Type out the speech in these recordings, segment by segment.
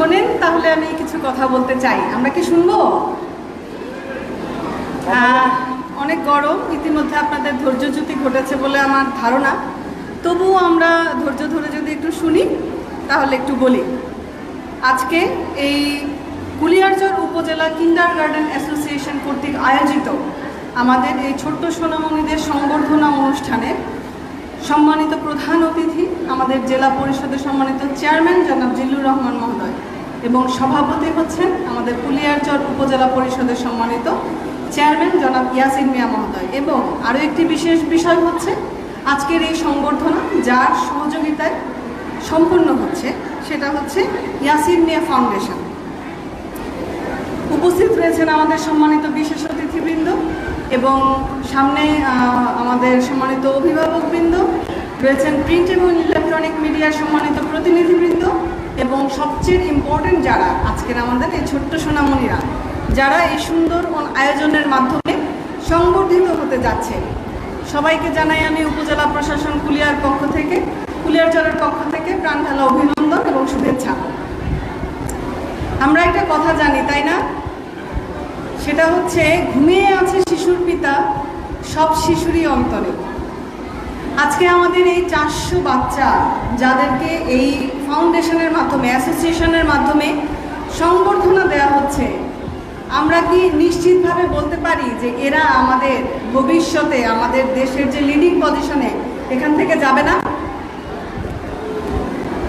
শোনেন, তাহলে আমি কিছু কথা বলতে চাই। আমরা কি শুনব? অনেক গরম, ইতিমধ্যে আপনাদের ধৈর্যচ্যুতি ঘটেছে বলে আমার ধারণা। তবুও আমরা ধৈর্য ধরে যদি একটু শুনি, তাহলে একটু বলি। আজকে এই কুলিয়ারচর উপজেলা কিন্ডার গার্ডেন অ্যাসোসিয়েশন কর্তৃক আয়োজিত আমাদের এই ছোট্ট সোনামণিদের সংবর্ধনা অনুষ্ঠানে সম্মানিত প্রধান অতিথি আমাদের জেলা পরিষদের সম্মানিত চেয়ারম্যান জনাব জিল্লুর রহমান মহোদয়। এবং সভাপতি হচ্ছেন আমাদের কুলিয়ারচর উপজেলা পরিষদের সম্মানিত চেয়ারম্যান জনাব ইয়াসিন মিয়া মহোদয়। এবং আরও একটি বিশেষ বিষয় হচ্ছে আজকের এই সংবর্ধনা যার সহযোগিতায় সম্পূর্ণ হচ্ছে, সেটা হচ্ছে ইয়াসিন মিয়া ফাউন্ডেশন। উপস্থিত রয়েছেন আমাদের সম্মানিত বিশেষ অতিথিবৃন্দ এবং সামনে আমাদের সম্মানিত অভিভাবকবৃন্দ, রয়েছেন প্রিন্ট এবং ইলেকট্রনিক মিডিয়ার সম্মানিত প্রতিনিধিবৃন্দ এবং সবচেয়ে ইম্পর্টেন্ট যারা আজকের আমাদের এই ছোট্ট সোনামণিরা, যারা এই সুন্দর আয়োজনের মাধ্যমে সংবর্ধিত হতে যাচ্ছে, সবাইকে জানাই আমি উপজেলা প্রশাসন কুলিয়ার পক্ষ থেকে, কুলিয়ার কুলিয়ারচরের পক্ষ থেকে প্রাণঢালা অভিনন্দন এবং শুভেচ্ছা। আমরা একটা কথা জানি, তাই না? সেটা হচ্ছে, ঘুমিয়ে আছে শিশুর পিতা, সব শিশুরই অন্তরে। আজকে আমাদের এই চারশো বাচ্চা, যাদেরকে এই ফাউন্ডেশনের মাধ্যমে, অ্যাসোসিয়েশনের মাধ্যমে সংবর্ধনা দেওয়া হচ্ছে। আমরা কি নিশ্চিতভাবে বলতে পারি যে এরা আমাদের ভবিষ্যতে, আমাদের দেশের যে লিডিং পজিশনে এখান থেকে যাবে না?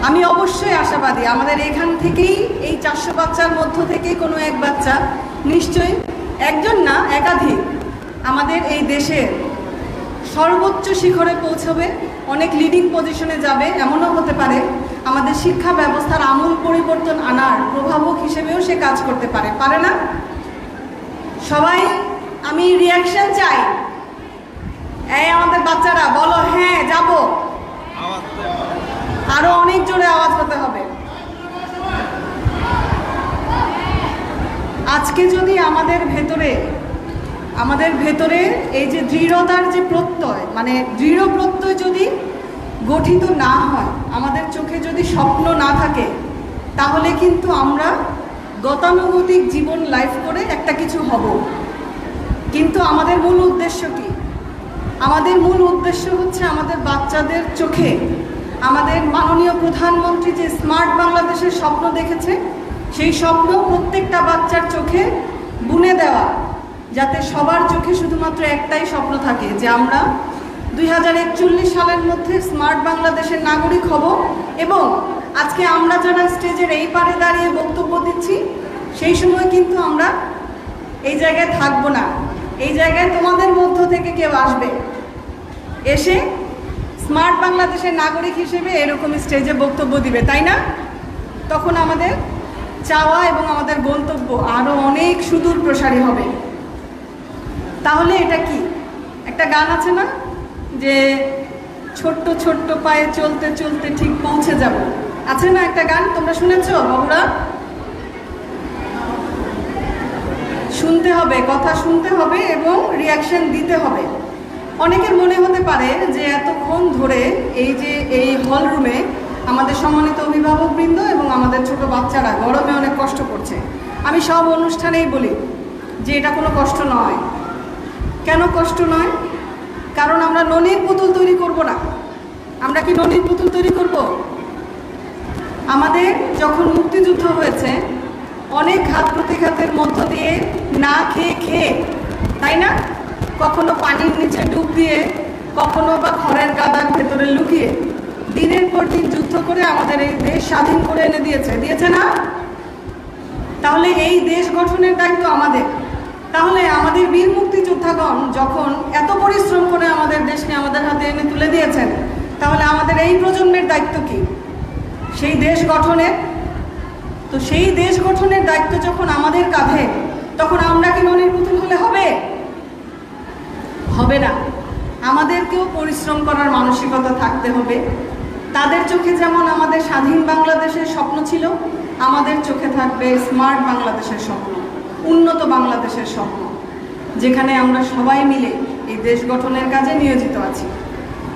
আমি অবশ্যই আশাবাদী, আমাদের এখান থেকেই, এই চারশো বাচ্চার মধ্য থেকেই কোনো এক বাচ্চা, নিশ্চয়ই একজন না, একাধিক, আমাদের এই দেশের সর্বোচ্চ শিখরে পৌঁছবে, অনেক লিডিং পজিশনে যাবে, এমনও হতে পারে আমাদের শিক্ষা ব্যবস্থার আমূল পরিবর্তন আনার প্রভাবক হিসেবেও সে কাজ করতে পারে পারে না? সবাই, আমি রিয়াকশন চাই। এই আমাদের বাচ্চারা, বলো হ্যাঁ যাব। আরও অনেক জোরে আওয়াজ হতে হবে। আজকে যদি আমাদের ভেতরে আমাদের ভেতরে এই যে দৃঢ়তার যে প্রত্যয় মানে দৃঢ় প্রত্যয় যদি গঠিত না হয়, আমাদের চোখে যদি স্বপ্ন না থাকে, তাহলে কিন্তু আমরা গতানুগতিক জীবন লাইফ করে একটা কিছু হব। কিন্তু আমাদের মূল উদ্দেশ্য কি? আমাদের মূল উদ্দেশ্য হচ্ছে আমাদের বাচ্চাদের চোখে। আমাদের মাননীয় প্রধানমন্ত্রী যে স্মার্ট বাংলাদেশের স্বপ্ন দেখেছে, সেই স্বপ্ন প্রত্যেকটা বাচ্চার চোখে বুনে দেওয়া, যাতে সবার চোখে শুধুমাত্র একটাই স্বপ্ন থাকে যে আমরা দুই হাজার একচল্লিশ সালের মধ্যে স্মার্ট বাংলাদেশের নাগরিক হব এবং আজকে আমরা যারা স্টেজের এই পারে দাঁড়িয়ে বক্তব্য দিচ্ছি, সেই সময় কিন্তু আমরা এই জায়গায় থাকব না। এই জায়গায় তোমাদের মধ্য থেকে কেউ আসবে। এসে স্মার্ট বাংলাদেশের নাগরিক হিসেবে এরকম স্টেজে বক্তব্য দিবে, তাই না? তখন আমাদের চাওয়া এবং আমাদের গন্তব্য আরও অনেক সুদূর প্রসারী হবে। তাহলে এটা কি? একটা গান আছে না? যে ছোট্ট ছোট্ট পায়ে চলতে চলতে ঠিক পৌঁছে যাব। আছে না একটা গান? তোমরা শুনেছো? বাবুরা? শুনতে হবে, কথা শুনতে হবে এবং রিয়াকশন দিতে হবে। অনেকের মনে হতে পারে যে এতক্ষণ ধরে এই যে এই হল রুমে আমাদের সম্মানিত অভিভাবকবৃন্দ এবং আমাদের ছোট বাচ্চারা গরমে অনেক কষ্ট করছে। আমি সব অনুষ্ঠানেই বলি যে এটা কোনো কষ্ট নয়। কেন কষ্ট নয়? কারণ আমরা ননির পুতুল তৈরি করব না। আমরা কি ননির পুতুল তৈরি করব? আমাদের যখন মুক্তিযুদ্ধ হয়েছে, অনেক ঘাত প্রতিঘাতের মধ্য দিয়ে না খেয়ে খেয়ে, তাই না? কখনো পানির নিচে ডুব দিয়ে, কখনো বা খড়ের গাদার ভেতরে লুকিয়ে, দিনের পর দিন যুদ্ধ করে আমাদের এই দেশ স্বাধীন করে এনে দিয়েছে। দিয়েছে না? তাহলে এই দেশ গঠনের দায়িত্ব আমাদের। তাহলে আমাদের বীর মুক্তিযোদ্ধাগণ যখন এত পরিশ্রম করে আমাদের দেশকে আমাদের হাতে এনে তুলে দিয়েছেন, তাহলে আমাদের এই প্রজন্মের দায়িত্ব কি? সেই দেশ গঠনের তো সেই দেশ গঠনের দায়িত্ব যখন আমাদের কাঁধে, তখন আমরা কি ননির পুতুল হলে হবে? হবে না। আমাদেরকেও পরিশ্রম করার মানসিকতা থাকতে হবে। তাদের চোখে যেমন আমাদের স্বাধীন বাংলাদেশের স্বপ্ন ছিল, আমাদের চোখে থাকবে স্মার্ট বাংলাদেশের স্বপ্ন। উন্নত বাংলাদেশের স্বপ্ন, যেখানে আমরা সবাই মিলে এই দেশ গঠনের কাজে নিয়োজিত আছি।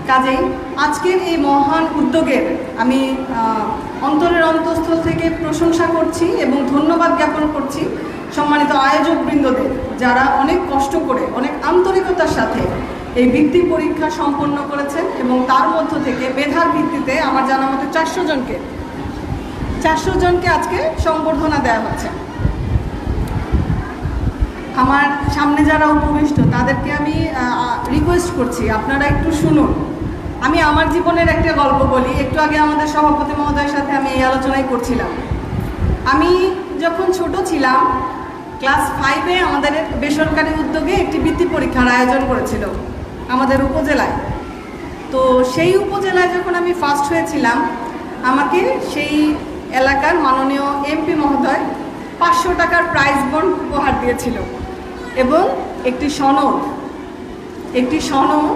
কাজেই আজকের এই মহান উদ্যোগের আমি অন্তরের অন্তঃস্থল থেকে প্রশংসা করছি এবং ধন্যবাদ জ্ঞাপন করছি সম্মানিত আয়োজক বৃন্দদের যারা অনেক কষ্ট করে, অনেক আন্তরিকতার সাথে এই বৃত্তি পরীক্ষা সম্পন্ন করেছেন এবং তার মধ্য থেকে মেধার ভিত্তিতে আমার জানা মতো চারশো জনকে চারশো জনকে আজকে সংবর্ধনা দেওয়া হচ্ছে। আমার সামনে যারা উপবিষ্ট, তাদেরকে আমি রিকোয়েস্ট করছি, আপনারা একটু শুনুন। আমি আমার জীবনের একটা গল্প বলি, একটু আগে আমাদের সভাপতি মহোদয়ের সাথে আমি এই আলোচনাই করছিলাম। আমি যখন ছোট ছিলাম, ক্লাস ফাইভে আমাদের বেসরকারি উদ্যোগে একটি বৃত্তি পরীক্ষার আয়োজন করেছিল, আমাদের উপজেলায়। তো সেই উপজেলায় যখন আমি ফার্স্ট হয়েছিলাম, আমাকে সেই এলাকার মাননীয় এমপি মহোদয় পাঁচশো টাকার প্রাইজ উপহার দিয়েছিল। এবং একটি সনদ একটি সনদ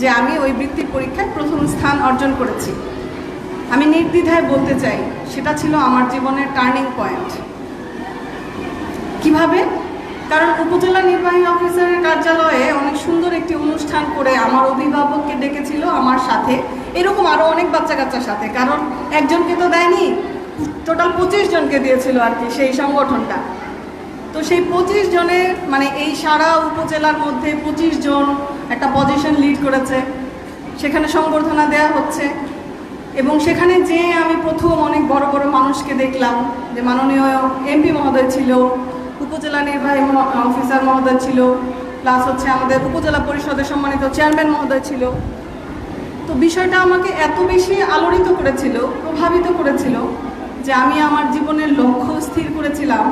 যে আমি ওই বৃত্তি পরীক্ষায় প্রথম স্থান অর্জন করেছি। আমি নির্দ্বিধায় বলতে চাই, সেটা ছিল আমার জীবনের টার্নিং পয়েন্ট কীভাবে? কারণ উপজেলা নির্বাহী অফিসারের কার্যালয়ে অনেক সুন্দর একটি অনুষ্ঠান করে আমার অভিভাবককে ডেকেছিল আমার সাথে। এরকম আরও অনেক বাচ্চা কাচ্চার সাথে, কারণ একজনকে তো দেয়নি টোটাল পঁচিশ জনকে দিয়েছিল আর কি সেই সংগঠনটা। তো সেই পঁচিশ জনের মানে এই সারা উপজেলার মধ্যে পঁচিশ জন একটা পজিশন লিড করেছে। সেখানে সংবর্ধনা দেওয়া হচ্ছে। এবং সেখানে যে আমি প্রথম অনেক বড় বড় মানুষকে দেখলাম যে মাননীয় এমপি মহোদয় ছিল, উপজেলা নির্বাহী অফিসার মহোদয় ছিল প্লাস হচ্ছে আমাদের উপজেলা পরিষদের সম্মানিত চেয়ারম্যান মহোদয় ছিল। তো বিষয়টা আমাকে এত বেশি আলোড়িত করেছিল, প্রভাবিত করেছিল যে আমি আমার জীবনের লক্ষ্য স্থির করেছিলাম।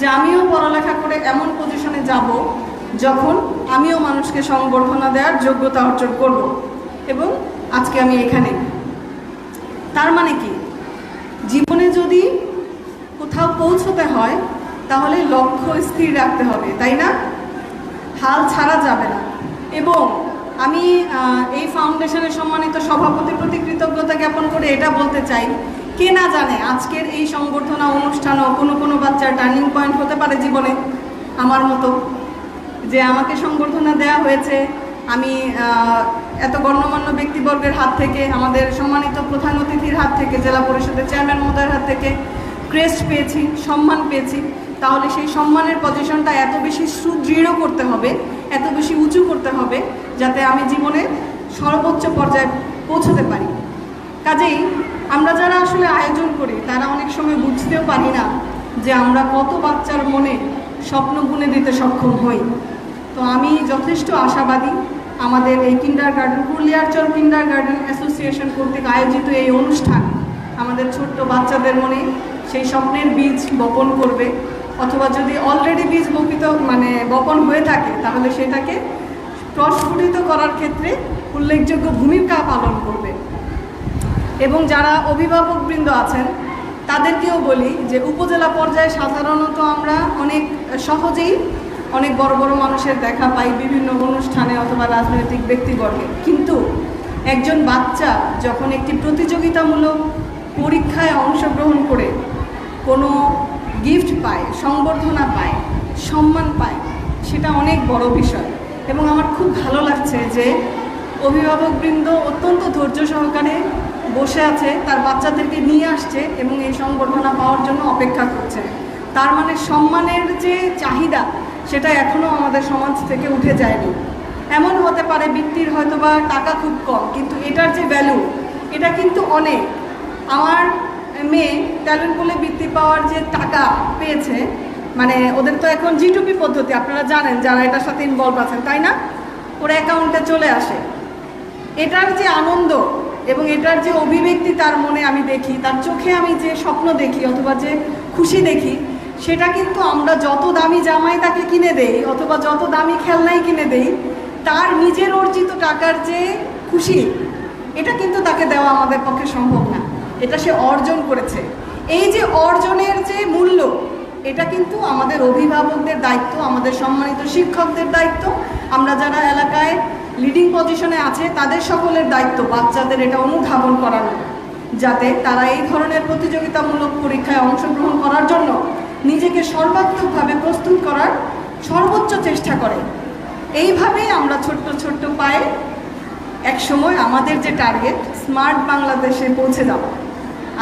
যে আমিও পড়ালেখা করে এমন পজিশনে যাব যখন আমিও মানুষকে সংবর্ধনা দেওয়ার যোগ্যতা অর্জন করব এবং আজকে আমি এখানে। তার মানে কি? জীবনে যদি কোথাও পৌঁছতে হয়, তাহলে লক্ষ্য স্থির রাখতে হবে, তাই না? হাল ছাড়া যাবে না। এবং আমি এই ফাউন্ডেশনের সম্মানিত সভাপতির প্রতি কৃতজ্ঞতা জ্ঞাপন করে এটা বলতে চাই কে না জানে আজকের এই সংবর্ধনা অনুষ্ঠানও কোনো কোনো বাচ্চার টার্নিং পয়েন্ট হতে পারে জীবনে, আমার মতো। যে আমাকে সংবর্ধনা দেওয়া হয়েছে, আমি এত গণ্যমান্য ব্যক্তিবর্গের হাত থেকে, আমাদের সম্মানিত প্রধান অতিথির হাত থেকে, জেলা পরিষদের চেয়ারম্যান মহোদয়ের হাত থেকে ক্রেস্ট পেয়েছি, সম্মান পেয়েছি, তাহলে সেই সম্মানের পজিশনটা এত বেশি সুদৃঢ় করতে হবে, এত বেশি উঁচু করতে হবে, যাতে আমি জীবনে সর্বোচ্চ পর্যায়ে পৌঁছতে পারি। কাজেই আমরা যারা আসলে আয়োজন করি, তারা অনেক সময় বুঝতেও পারি না যে আমরা কত বাচ্চার মনে স্বপ্ন বুনে দিতে সক্ষম হই। তো আমি যথেষ্ট আশাবাদী আমাদের এই কিন্ডার গার্ডেন পুরুলিয়ারচর কিন্ডার গার্ডেন অ্যাসোসিয়েশন কর্তৃক আয়োজিত এই অনুষ্ঠান আমাদের ছোট্ট বাচ্চাদের মনে সেই স্বপ্নের বীজ বপন করবে। অথবা যদি অলরেডি বীজ বপিত মানে বপন হয়ে থাকে, তাহলে সেটাকে প্রস্ফুটিত করার ক্ষেত্রে উল্লেখযোগ্য ভূমিকা পালন করবে। এবং যারা অভিভাবকবৃন্দ আছেন, তাদেরকেও বলি যে উপজেলা পর্যায়ে সাধারণত আমরা অনেক সহজেই অনেক বড় বড় মানুষের দেখা পাই বিভিন্ন অনুষ্ঠানে অথবা রাজনৈতিক ব্যক্তিবর্গে। কিন্তু একজন বাচ্চা যখন একটি প্রতিযোগিতামূলক পরীক্ষায় অংশগ্রহণ করে, কোনো গিফট পায়, সংবর্ধনা পায়, সম্মান পায়, সেটা অনেক বড় বিষয়। এবং আমার খুব ভালো লাগছে যে অভিভাবকবৃন্দ অত্যন্ত ধৈর্য সহকারে বসে আছে, তার বাচ্চাদেরকে নিয়ে আসছে এবং এই সংবর্ধনা পাওয়ার জন্য অপেক্ষা করছে। তার মানে সম্মানের যে চাহিদা, সেটা এখনও আমাদের সমাজ থেকে উঠে যায়নি। এমন হতে পারে বৃত্তির হয়তো বা টাকা খুব কম, কিন্তু এটার যে ভ্যালু এটা কিন্তু অনেক। আমার মেয়ে ট্যালেন্ট বলে বৃত্তি পাওয়ার যে টাকা পেয়েছে মানে ওদের তো এখন জিটুপি পদ্ধতি, আপনারা জানেন যারা এটার সাথে ইনভলভ আছেন, তাই না? ওরা অ্যাকাউন্টে চলে আসে। এটার যে আনন্দ এবং এটার যে অভিব্যক্তি তার মনে আমি দেখি, তার চোখে আমি যে স্বপ্ন দেখি অথবা যে খুশি দেখি, সেটা কিন্তু আমরা যত দামি জামাই তাকে কিনে দেই অথবা যত দামি খেলনাই কিনে দেই, তার নিজের অর্জিত টাকার যে খুশি, এটা কিন্তু তাকে দেওয়া আমাদের পক্ষে সম্ভব না। এটা সে অর্জন করেছে। এই যে অর্জনের যে মূল্য, এটা কিন্তু আমাদের অভিভাবকদের দায়িত্ব, আমাদের সম্মানিত শিক্ষকদের দায়িত্ব। আমরা যারা এলাকায় লিডিং পজিশনে আছে তাদের সকলের দায়িত্ব, বাচ্চাদের এটা অনুধাবন করানো, যাতে তারা এই ধরনের প্রতিযোগিতামূলক পরীক্ষায় অংশগ্রহণ করার জন্য নিজেকে সর্বাত্মকভাবে প্রস্তুত করার সর্বোচ্চ চেষ্টা করে। এইভাবেই আমরা ছোট্ট ছোট্ট পায়ে একসময় আমাদের যে টার্গেট স্মার্ট বাংলাদেশে পৌঁছে যাব।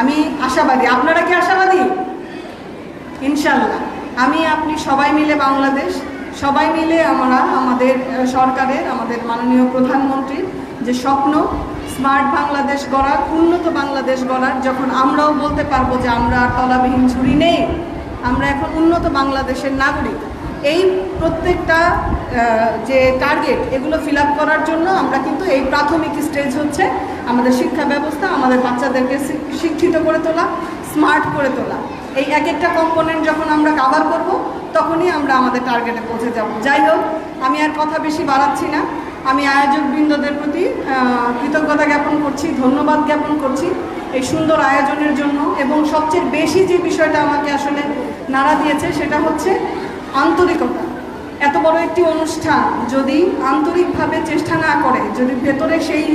আমি আশাবাদী। আপনারা কি আশাবাদী? ইনশাল্লাহ আমি, আপনি সবাই মিলে বাংলাদেশ সবাই মিলে আমরা আমাদের সরকারের, আমাদের মাননীয় প্রধানমন্ত্রীর যে স্বপ্ন, স্মার্ট বাংলাদেশ গড়ার, উন্নত বাংলাদেশ গড়ার, যখন আমরাও বলতে পারব যে আমরা আর তলাবিহীন ঝুড়ি নেই, আমরা এখন উন্নত বাংলাদেশের নাগরিক। এই প্রত্যেকটা যে টার্গেট এগুলো ফিল করার জন্য আমরা কিন্তু এই প্রাথমিক স্টেজ হচ্ছে আমাদের শিক্ষা ব্যবস্থা, আমাদের বাচ্চাদেরকে শিক্ষিত করে তোলা স্মার্ট করে তোলা। এই এক একটা কম্পোনেন্ট যখন আমরা কাভার করব তখনই আমরা আমাদের টার্গেটে পৌঁছে যাব। যাই হোক, আমি আর কথা বেশি বাড়াচ্ছি না। আমি আয়োজক বৃন্দদের প্রতি কৃতজ্ঞতা জ্ঞাপন করছি, ধন্যবাদ জ্ঞাপন করছি এই সুন্দর আয়োজনের জন্য। এবং সবচেয়ে বেশি যে বিষয়টা আমাকে আসলে নাড়া দিয়েছে, সেটা হচ্ছে আন্তরিকতা। এত বড় একটি অনুষ্ঠান যদি আন্তরিকভাবে চেষ্টা না করে, যদি ভেতরে সেই